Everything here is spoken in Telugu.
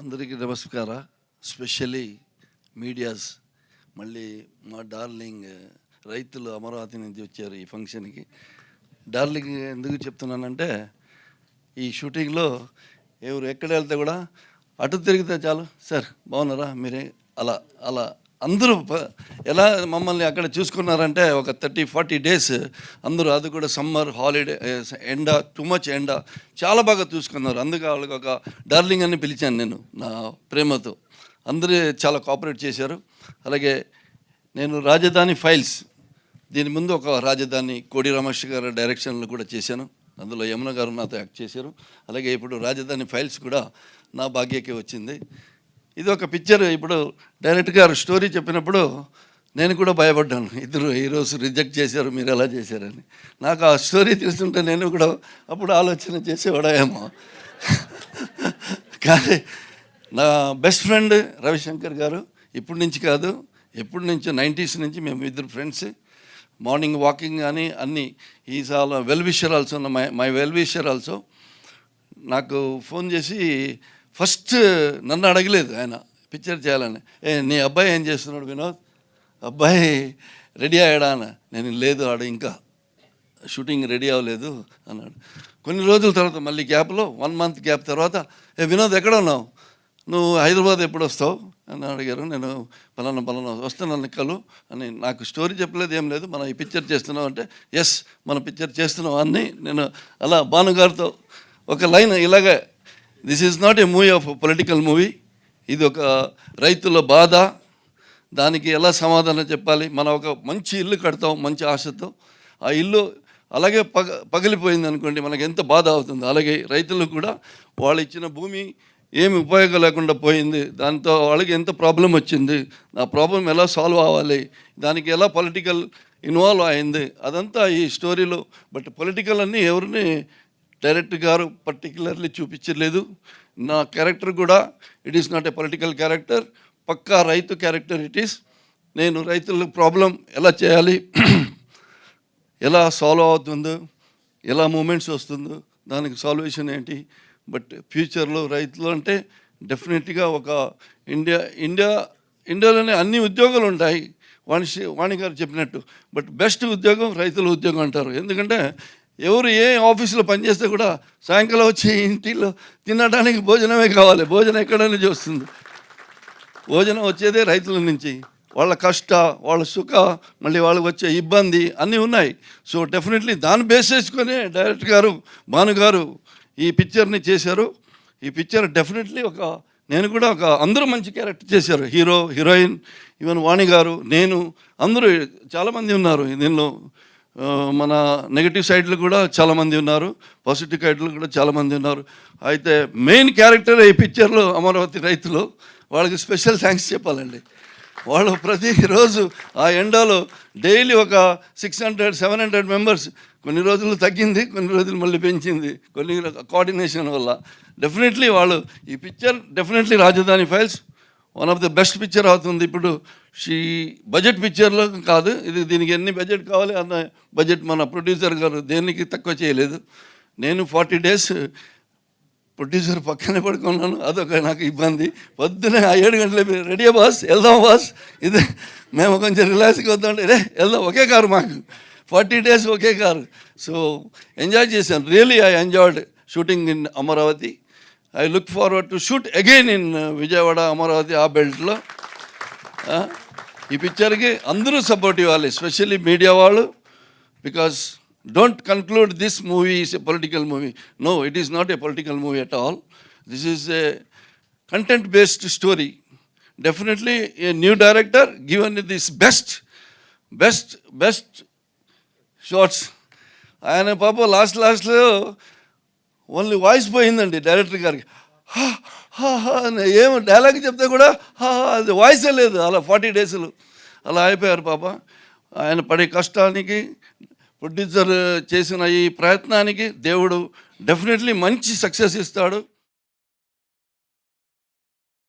అందరికీ నమస్కార. స్పెషల్లీ మీడియాస్ మళ్ళీ మా డార్లింగ్ రైతులు అమరావతి నుంచి వచ్చారు ఈ ఫంక్షన్కి. డార్లింగ్ ఎందుకు చెప్తున్నానంటే ఈ షూటింగ్లో ఎవరు ఎక్కడ వెళ్తే కూడా అటు తిరిగితే చాలు సార్ బాగున్నారా? మీరే? అలా అలా అందరూ ప- ఎలా మమ్మల్ని అక్కడ చూసుకున్నారంటే ఒక థర్టీ ఫార్టీ డేస్ అందరూ అది కూడా సమ్మర్ హాలిడే ఎండ టూ మచ్ ఎండ చాలా బాగా చూసుకున్నారు. అందుకే వాళ్ళకి ఒక డార్లింగ్ అని పిలిచాను నేను నా ప్రేమతో. అందరూ చాలా కోఆపరేట్ చేశారు. అలాగే నేను రాజధాని ఫైల్స్ దీని ముందు ఒక రాజధాని కోడి రమేష్ గారి డైరెక్షన్లో కూడా చేశాను. అందులో యమున గారు నాతో యాక్ట్ చేశారు. అలాగే ఇప్పుడు రాజధాని ఫైల్స్ కూడా నా భాగ్యకే వచ్చింది. ఇది ఒక పిక్చర్ ఇప్పుడు డైరెక్ట్ గారు స్టోరీ చెప్పినప్పుడు నేను కూడా భయపడ్డాను. ఇద్దరు హీరోస్ రిజెక్ట్ చేశారు మీరు ఎలా చేశారని. నాకు ఆ స్టోరీ తెలుస్తుంటే నేను కూడా అప్పుడు ఆలోచన చేసేవాడేమో. కానీ నా బెస్ట్ ఫ్రెండ్ రవిశంకర్ గారు ఇప్పటి నుంచి కాదు ఎప్పటి నుంచో నైంటీస్ నుంచి మేము ఇద్దరు ఫ్రెండ్స్ మార్నింగ్ వాకింగ్ కానీ అన్నీ is all well wisher also my my well wisher also నాకు ఫోన్ చేసి ఫస్ట్ నన్ను అడగలేదు ఆయన పిక్చర్ చేయాలని. ఏ నీ అబ్బాయి ఏం చేస్తున్నాడు వినోద్? అబ్బాయి రెడీ అయ్యాడా అన్న. నేను లేదు ఆడ ఇంకా. షూటింగ్ రెడీ అవ్వలేదు అన్నాడు. కొన్ని రోజుల తర్వాత మళ్ళీ గ్యాప్లో వన్ మంత్ గ్యాప్ తర్వాత ఏ వినోద్ ఎక్కడ ఉన్నావు? నువ్వు హైదరాబాద్ ఎప్పుడు వస్తావు? అని అడిగారు. నేను పలానా పలానా వస్తున్నాను కలు అని నాకు స్టోరీ చెప్పలేదు ఏం లేదు. మనం ఈ పిక్చర్ చేస్తున్నాం అంటే ఎస్ మన పిక్చర్ చేస్తున్నాం అని నేను అలా భానుగారితో ఒక లైన్ ఇలాగే this is not a movie of political movie ఇది ఒక రైతుల బాధ. దానికి ఎలా సమాధానం చెప్పాలి? మనం ఒక మంచి ఇల్లు కడతాం మంచి ఆశతో. ఆ ఇల్లు అలాగే పగ పగిలిపోయింది అనుకోండి మనకి ఎంత బాధ అవుతుంది. అలాగే రైతులు కూడా వాళ్ళు ఇచ్చిన భూమి ఏమి ఉపయోగం లేకుండా పోయింది. దాంతో వాళ్ళకి ఎంత ప్రాబ్లం వచ్చింది? ఆ ప్రాబ్లం ఎలా సాల్వ్ అవ్వాలి? దానికి ఎలా పొలిటికల్ ఇన్వాల్వ్ అయింది? అదంతా ఈ స్టోరీలో. బట్ పొలిటికల్ అన్నీ ఎవరిని డైరెక్టర్ గారు పర్టికులర్లీ చూపించలేదు నా క్యారెక్టర్ కూడా it is not a political character పక్కా రైతు క్యారెక్టర్ ఇట్ ఈస్ నేను రైతుల ప్రాబ్లం ఎలా చేయాలి? ఎలా సాల్వ్ అవుతుందో? ఎలా మూమెంట్స్ వస్తుందో? దానికి సాల్వేషన్ ఏంటి? బట్ ఫ్యూచర్లో రైతులు అంటే డెఫినెట్గా ఒక ఇండియా ఇండియా ఇండియాలోనే అన్ని ఉద్యోగాలు ఉంటాయి. వాణి వాణి గారు చెప్పినట్టు. బట్ బెస్ట్ ఉద్యోగం రైతుల ఉద్యోగం అంటారు. ఎందుకంటే ఎవరు ఏ ఆఫీసులో పనిచేస్తే కూడా సాయంకాలం వచ్చి ఇంటిలో తినడానికి భోజనమే కావాలి. భోజనం ఎక్కడ నుంచి భోజనం వచ్చేదే రైతుల నుంచి. వాళ్ళ కష్ట వాళ్ళ సుఖ మళ్ళీ వాళ్ళకి వచ్చే ఇబ్బంది అన్నీ ఉన్నాయి. సో డెఫినెట్లీ దాన్ని బేస్ చేసుకొని డైరెక్టర్ గారు భాను గారు ఈ పిక్చర్ని చేశారు. ఈ పిక్చర్ డెఫినెట్లీ ఒక నేను కూడా ఒక అందరూ మంచి క్యారెక్టర్ చేశారు. హీరో హీరోయిన్ ఈవెన్ వాణి గారు నేను అందరూ చాలామంది ఉన్నారు. దీనిలో మన నెగటివ్ సైడ్లు కూడా చాలామంది ఉన్నారు పాజిటివ్ సైడ్లు కూడా చాలామంది ఉన్నారు. అయితే మెయిన్ క్యారెక్టర్ ఈ పిక్చర్లో అమరావతి రైతులు వాళ్ళకి స్పెషల్ థ్యాంక్స్ చెప్పాలండి. వాళ్ళు ప్రతిరోజు ఆ ఎండలో డైలీ ఒక six hundred seven hundred members కొన్ని రోజులు తగ్గింది కొన్ని రోజులు మళ్ళీ పెంచింది. కొన్ని కోఆర్డినేషన్ వల్ల డెఫినెట్లీ వాళ్ళు ఈ picture definitely Rajadhani files one of the best picture అవుతుంది. ఇప్పుడు షీ బడ్జెట్ పిక్చర్లో కాదు ఇది దీనికి ఎన్ని బడ్జెట్ కావాలి అన్న బడ్జెట్ మన ప్రొడ్యూసర్ గారు దేనికి తక్కువ చేయలేదు. నేను ఫార్టీ డేస్ ప్రొడ్యూసర్ పక్కనే పడుకున్నాను అదొక నాకు ఇబ్బంది. పొద్దునే ఆ ఏడు గంటల రెడీ బాస్ వెళ్దాం బాస్. ఇది మేము కొంచెం రిలాక్స్గా వద్దాం రే వెళ్దాం ఒకే కారు మాకు. ఫార్టీ డేస్ ఒకే కారు. సో ఎంజాయ్ చేశాను. Really I enjoyed shooting in Amaravati. I look forward to shoot again in Vijayawada Amaravati ఆ బెల్ట్లో. ఈ పిక్చర్కి అందరూ సపోర్ట్ ఇవ్వాలి ఎస్పెషల్లీ మీడియా వాళ్ళు because don't conclude this movie is a political movie no it is not a political movie at all this is a content based story definitely a new director given this best best best shorts ఆయన పాప లాస్ట్ లాస్ట్లో ఓన్లీ వాయిస్ పోయిందండి డైరెక్టర్ గారికి. ఏం డైలాగ్ చెప్తే కూడా అది వాయిసే లేదు. అలా ఫార్టీ డేస్లు అలా అయిపోయారు పాప. ఆయన పడే కష్టానికి ప్రొడ్యూసర్ చేసిన ఈ ప్రయత్నానికి దేవుడు డెఫినెట్లీ మంచి సక్సెస్ ఇస్తాడు.